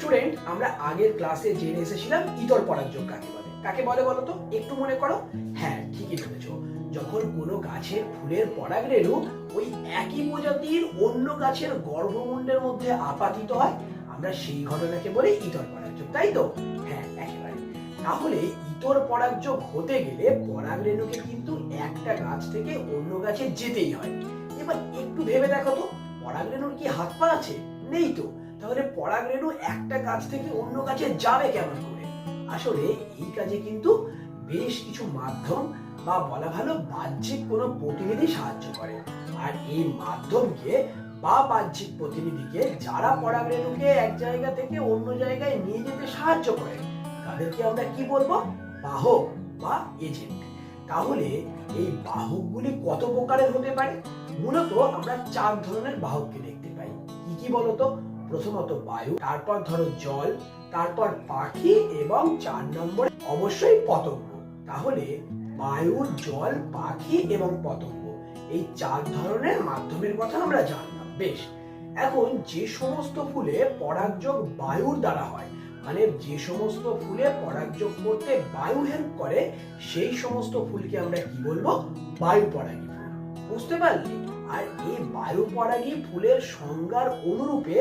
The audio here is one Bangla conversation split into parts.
স্টুডেন্ট আমরা আগের ক্লাসে জেনে এসেছিলাম ইতর পরাগযোগ কাকে বলে। কাকে বলে বলো তো? একটু মনে করো। হ্যাঁ ঠিকই ধরেছো। যখন কোনো গাছের ফুলের পরাগ রেণু ওই একই প্রজাতির অন্য গাছের গর্ভমুণ্ডের মধ্যে আপাতিত হয়, আমরা সেই ঘটনাকে বলি ইতর পরাগযোগ তাই তো? হ্যাঁ একেবারে। তাহলে ইতর পরাগযোগ হতে গেলে পরাগ রেণুকে কিন্তু একটা গাছ থেকে অন্য গাছে যেতেই হয়। এবার একটু ভেবে দেখো তো পরাগ রেণুর কি হাত পা আছে? নেই তো। তাহলে পরাগ রেণু একটা গাছ থেকে অন্য গাছে যাবে কেমন করে? আসলে এই কাজে কিন্তু বেশ কিছু মাধ্যম বা বলা ভালো বাহ্যিক কোনো প্রতিনিধি সাহায্য করে। আর এই মাধ্যমকে বা বাহ্যিক প্রতিনিধিকে যারা পরাগ রেণুকে এক জায়গা থেকে অন্য জায়গায় নিয়ে যেতে সাহায্য করে, তাদেরকে আমরা কি বলব? বাহক বা এজেন্ট। তাহলে এই বাহকগুলি কত প্রকারের হতে পারে? মূলত আমরা চার ধরনের বাহককে দেখতে পাই। কি কি বলতো? প্রথমত বায়ু, তারপর ধরো জল, তারপর পাখি এবং চার নম্বরে অবশ্যই পতঙ্গ। তাহলে বায়ু, জল, পাখি এবং পতঙ্গ, এই চার ধরনের মাধ্যমের কথা আমরা জানলাম। বেশ, এখন যে সমস্ত ফুলে পরাগযোগ বায়ুর দ্বারা হয় মানে যে সমস্ত ফুলে পরাগযোগ করতে বায়ু হেল্প করে, সেই সমস্ত ফুলকে আমরা কি বলব? বায়ু পরাগী ফুল। বুঝতে পারলি? এই বায়ু পরাগী ফুলের সংজ্ঞার অনুরূপে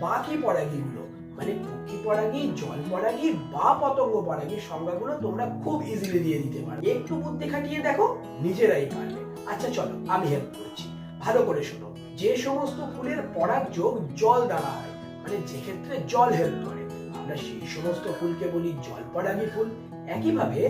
বাকি পরাগীগুলো মানে পক্ষী পরাগী জল পরাগী বা পতঙ্গ পরাগী সংজ্ঞাগুলো তোমরা খুব ইজিলি দিয়ে দিতে পারো একটু বুদ্ধি খাটিয়ে দেখো, নিজেরাই পারবে। আচ্ছা চলো, আমি হেল্প করছি। ভালো করে শোনো, যে সমস্ত ফুলের পরাগযোগ জল দ্বারা হয় মানে যে ক্ষেত্রে জল হেল্প করে, আমরা সেই সমস্ত ফুলকে বলি জল পরাগী ফুল। একইভাবে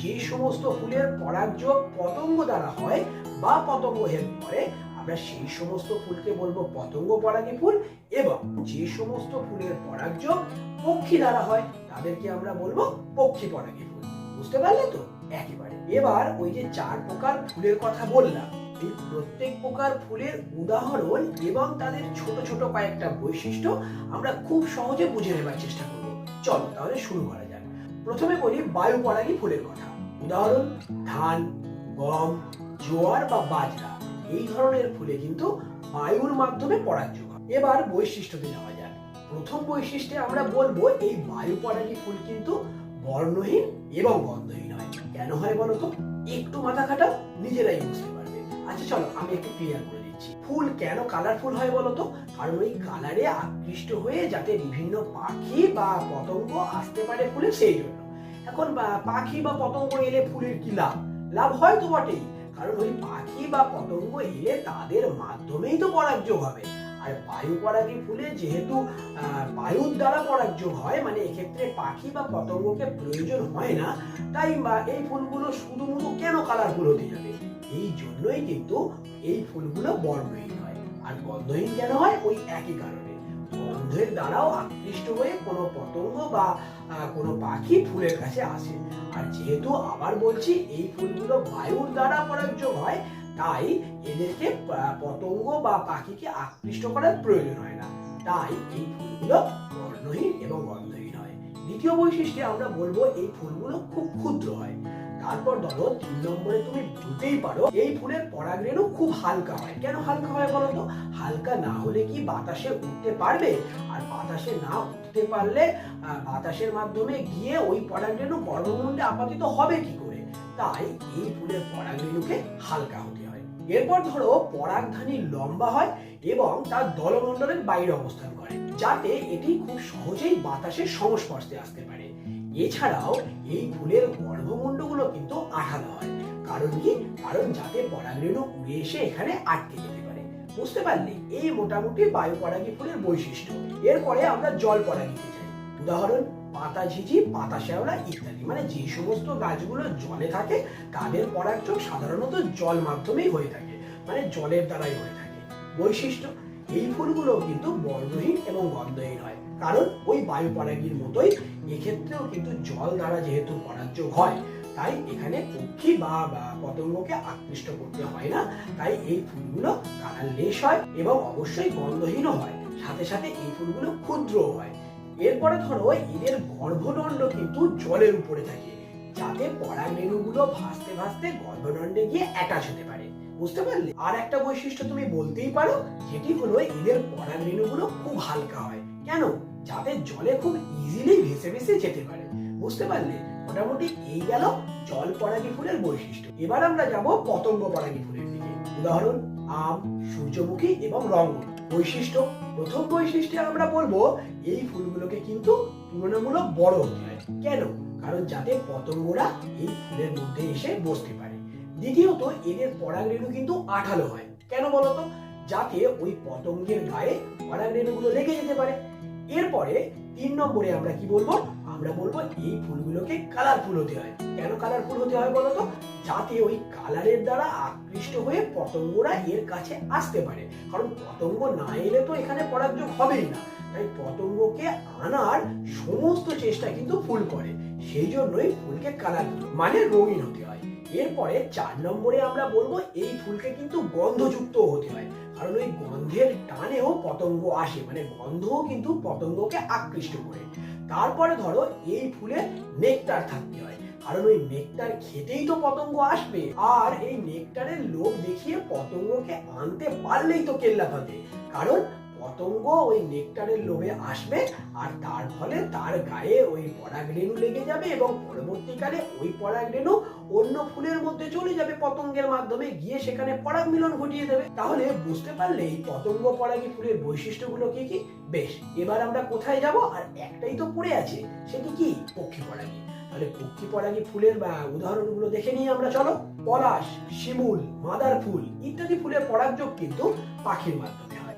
যে সমস্ত ফুলের পরাগ যোগ পতঙ্গ দ্বারা হয় বা পতঙ্গ হেল্প করে আমরা সেই সমস্ত ফুলকে বলব পতঙ্গ পরাগী ফুল এবং যে সমস্ত ফুলের পরাগযোগ পক্ষী দ্বারা হয়, তাদেরকে আমরা বলব পক্ষী পরাগী ফুল। বুঝতে পারলে তো? একেবারে। এবার ওই যে চার প্রকার ফুলের কথা বললাম, এই প্রত্যেক প্রকার ফুলের উদাহরণ এবং তাদের ছোট ছোট কয়েকটা বৈশিষ্ট্য আমরা খুব সহজে বুঝে নেবার চেষ্টা করব। চলো তাহলে শুরু করা যাক। প্রথমে বলি বায়ু পরাগী ফুলের কথা। উদাহরণ, ধান, গম, জোয়ার বা বাজরা। এই ধরনের ফুলে কিন্তু বায়ুর মাধ্যমে পরাগযোগ হয়। এবার বৈশিষ্ট্যতে যাওয়া যাক। প্রথম বৈশিষ্ট্যে আমরা বলব, এই বায়ু পরাগী ফুল কিন্তু বর্ণহীন এবং গন্ধহীন হয়। কেন হয় বলো তো? একটু মাথা খাটাও, নিজেরাই বুঝতে পারবে। আচ্ছা চলো আমি একটু ক্লিয়ার করে দিচ্ছি। ফুল কেন কালারফুল হয় বলতো কারণ ওই কালারে আকৃষ্ট হয়ে যাতে বিভিন্ন পাখি বা পতঙ্গ আসতে পারে ফুলে, সেই জন্য। এখন পাখি বা পতঙ্গ এলে ফুলের কি লাভ? লাভ হয় তো বটেই। কারণ ওই পাখি বা পতঙ্গ এলে তাদের মাধ্যমেই তো পরাগযোগ হবে। আর বায়ু পরাগী ফুলে যেহেতু বায়ুর দ্বারা পরাগযোগ হয় মানে এক্ষেত্রে পাখি বা পতঙ্গকে প্রয়োজন হয় না, তাই এই ফুলগুলো শুধু মুধু কেন কালারফুল হতে যাবে? এই জন্যই কিন্তু এই ফুলগুলো বর্ণহীন হয়। আর গন্ধহীন কেন হয়? ওই একই কারণে। গন্ধের দ্বারাও আকৃষ্ট হয়ে কোনো পতঙ্গ বা কোনো পাখি ফুলের কাছে আসে। আর যেহেতু আবার বলছি, এই ফুলগুলো বায়ুর দ্বারা পরাজ্য হয়, তাই এদেরকে পতঙ্গ বা পাখিকে আকৃষ্ট করার প্রয়োজন হয় না। তাই এই ফুলগুলো বর্ণহীন এবং গন্ধহীন হয়। দ্বিতীয় বৈশিষ্ট্যে আমরা বলব, এই ফুলগুলো খুব ক্ষুদ্র হয়। তারপর ধরো তিন নম্বরে তুমি বলতেই পারো। এই ফুলের পরাগরেণু খুব হালকা হয়। কেন হালকা হয় বলো হালকা না হলে কি বাতাসে উঠতে পারবে? আর বাতাসে না উঠতে পারলে বাতাসের মাধ্যমে গিয়ে ওই পরাগরেণু গর্ভমুণ্ডে আপাতিত হবে কি করে? তাই এই ফুলের পরাগরেণুকে হালকা হতে হয়। এরপর ধরো, পরাগধানী লম্বা হয় এবং তার দলমণ্ডলের বাইরে অবস্থান করে, যাতে এটি খুব সহজেই বাতাসের সংস্পর্শে আসতে পারে। এছাড়াও এই ফুলের গর্ভমুণ্ডগুলো কিন্তু আঠালো হয়। কারণ কি? কারণ যাতে পরাগরেণু উড়ে এসে এখানে আটকে যেতে পারে। বুঝতে পারলে এই মোটামুটি বায়ু পরাগী ফুলের বৈশিষ্ট্য। এরপরে আমরা জল পরাগীতে যাই উদাহরণ, পাতা ঝিঝি, পাতা শ্যাওলা ইত্যাদি। মানে যে সমস্ত গাছগুলো জলে থাকে, তাদের পরাগযোগ সাধারণত জল মাধ্যমেই হয়ে থাকে। মানে জলের দ্বারাই হয়ে থাকে। বৈশিষ্ট্য, এই ফুলগুলো কিন্তু বর্ণহীন এবং গন্ধহীন হয়। কারণ ওই বায়ু পরাগীর মতোই এক্ষেত্রেও কিন্তু জল দ্বারা যেহেতু পরাগযোগ হয় তাই এখানে পক্ষী বা পতঙ্গকে আকৃষ্ট করতে হয় না। তাই এই ফুলগুলো কালারলেস হয় এবং অবশ্যই গন্ধহীনও হয়। সাথে সাথে এই ফুলগুলো ক্ষুদ্রও হয়। এরপরে ধরো এদের গর্ভদণ্ড কিন্তু জলের উপরে থাকে, যাতে পরাগরেণুগুলো ভাসতে ভাসতে গর্ভদণ্ডে গিয়ে অ্যাটাচ হতে পারে। বুঝতে পারলে? আর একটা বৈশিষ্ট্য তুমি বলতেই পারো যেটি হলো এদের পরাগরেণুগুলো খুব হালকা হয়। কেন? যাতে জলে খুব ইজিলি ভেসে ভেসে যেতে পারে। বুঝতে পারলে? মোটামুটি এই গেল জল পরাগী ফুলের বৈশিষ্ট্য। এবার আমরা যাব পতঙ্গ পরাগী ফুলের দিকে। উদাহরণ, আম, সূর্যমুখী এবং রঙ্গন বৈশিষ্ট্য, প্রথম বৈশিষ্ট্যে আমরা বলব, এই ফুলগুলোকে কিন্তু তুলনামূলক বড় হতে হয় কেন? কারণ যাতে পতঙ্গরা এই ফুলের মধ্যে এসে বসতে পারে। দ্বিতীয়ত, এদের পরাগরেণু কিন্তু আঠালো হয়। কেন বলতো? যাতে ওই পতঙ্গের গায়ে পরাগ পরাগরেণুগুলো লেগে যেতে পারে। এরপরে তিন নম্বরে আমরা কি বলব? আমরা বলব এই ফুলগুলোকে কালারফুল হতে হয়। কেন কালারফুল হতে হয় বলতো? যাতে ওই কালারের দ্বারা আকৃষ্ট হয়ে পতঙ্গরা এর কাছে আসতে পারে। কারণ পতঙ্গ না এলে তো এখানে পরাগযোগ হবেই না। তাই পতঙ্গকে আনার সমস্ত চেষ্টা কিন্তু ফুল করে। সেই জন্যই ফুলকে কালারফুল মানে রঙিন হতে হয়। এরপরে চার নম্বরে আমরা বলব এই ফুলকে কিন্তু গন্ধযুক্ত হতে হয়। কারণ ওই গন্ধের টানেও পতঙ্গ আসে। মানে গন্ধও কিন্তু পতঙ্গকে আকৃষ্ট করে। তারপরে ধরো এই ফুলে নেকটার থাকতে হয়। কারণ ওই নেকটার খেতেই তো পতঙ্গ আসবে। আর এই নেকটারের লোভ দেখিয়ে পতঙ্গকে আনতে পারলেই তো কেল্লা ভাবে কারণ পতঙ্গ ওই নেকটারের লোভে আসবে আর তার ফলে তার গায়ে ওই পরাগ পরাগরেণু লেগে যাবে এবং পরবর্তীকালে ওই পরাগ পরাগরেণু অন্য ফুলের মধ্যে চলে যাবে পতঙ্গের মাধ্যমে, গিয়ে সেখানে পরাগ মিলন ঘটিয়ে দেবে। তাহলে বুঝতে পারলে এই পতঙ্গ পরাগী ফুলের বৈশিষ্ট্যগুলো কি কি? বেশ, এবার আমরা কোথায় যাব? আর একটাই তো পড়ে আছে, সেটি কি? পক্ষী পরাগী। তাহলে পক্ষী পরাগী ফুলের, বা, উদাহরণগুলো দেখে নিই আমরা, চলো। পলাশ, শিমুল মাদার ফুল ইত্যাদি ফুলের পরাগযোগ কিন্তু পাখির মাধ্যমে হয়।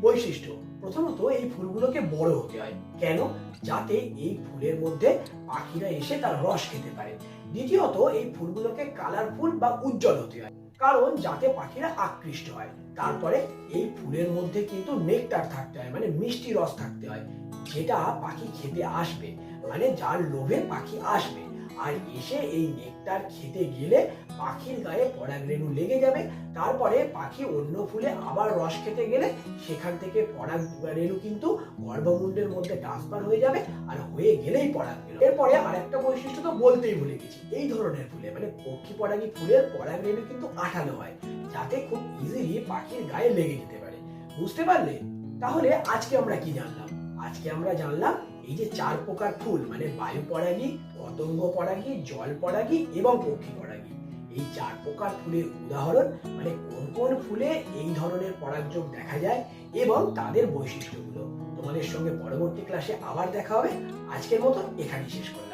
বৈশিষ্ট্য, প্রথমত এই ফুলগুলোকে বড় হতে হয়। কেন? যাতে এই ফুলের মধ্যে পাখিরা এসে তার রস খেতে পারে। দ্বিতীয়ত এই ফুলগুলোকে কালারফুল বা উজ্জ্বল হতে হয়। কারণ যাতে পাখিরা আকৃষ্ট হয়। তারপরে এই ফুলের মধ্যে কিন্তু নেকটার থাকতে হয় মানে মিষ্টি রস থাকতে হয়, যেটা পাখি খেতে আসবে মানে যার লোভে পাখি আসবে। আর এসে এই নেকটার খেতে গেলে পাখির গায়ে পরাগরেণু লেগে যাবে। তারপরে পাখি অন্য ফুলে আবার রস খেতে গেলে সেখান থেকে পরাগরেণু কিন্তু গর্ভমুণ্ডের মধ্যে ট্রান্সফার হয়ে যাবে আর হয়ে গেলেই পরাগ বেরো এরপরে আরেকটা বৈশিষ্ট্য তো বলতেই ভুলে গেছি, এই ধরনের ফুলে মানে পক্ষী পরাগী ফুলের পরাগরেণু কিন্তু আঠালো হয়, যাতে খুব ইজিলি পাখির গায়ে লেগে যেতে পারে। বুঝতে পারলে? তাহলে আজকে আমরা কি জানলাম? আজকে আমরা জানলাম এই যে চার প্রকার ফুল মানে বায়ু পরাগী, পতঙ্গ পরাগী, জল পরাগী এবং পক্ষী পরাগী। এই চার প্রকার ফুলের উদাহরণ মানে কোন কোন ফুলে এই ধরনের পরাগযোগ দেখা যায় এবং তাদের বৈশিষ্ট্যগুলো। তোমাদের সঙ্গে পরবর্তী ক্লাসে আবার দেখা হবে। আজকের মতো এখানেই শেষ করলাম।